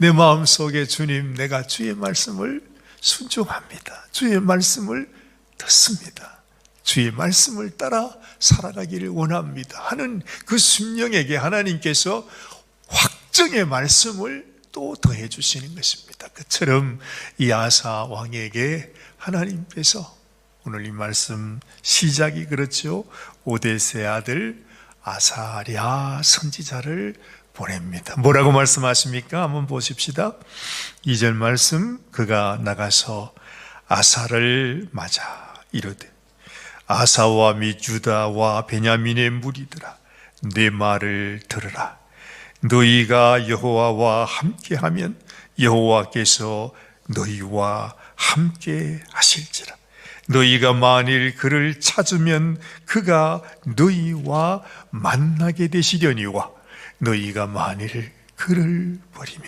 내 마음 속에 주님, 내가 주의 말씀을 순종합니다. 주의 말씀을 듣습니다. 주의 말씀을 따라 살아가기를 원합니다. 하는 그 심령에게 하나님께서 확정의 말씀을 또 더해 주시는 것입니다. 그처럼 이 아사 왕에게 하나님께서 오늘 이 말씀 시작이 그렇죠. 오데세 아들 아사랴 선지자를 보냅니다. 뭐라고 말씀하십니까? 한번 보십시다. 2절 말씀 그가 나가서 아사를 맞아 이르되 아사와 및 유다와 베냐민의 무리들아 내 말을 들으라 너희가 여호와와 함께하면 여호와께서 너희와 함께 하실지라 너희가 만일 그를 찾으면 그가 너희와 만나게 되시려니와 너희가 만일 그를 버리면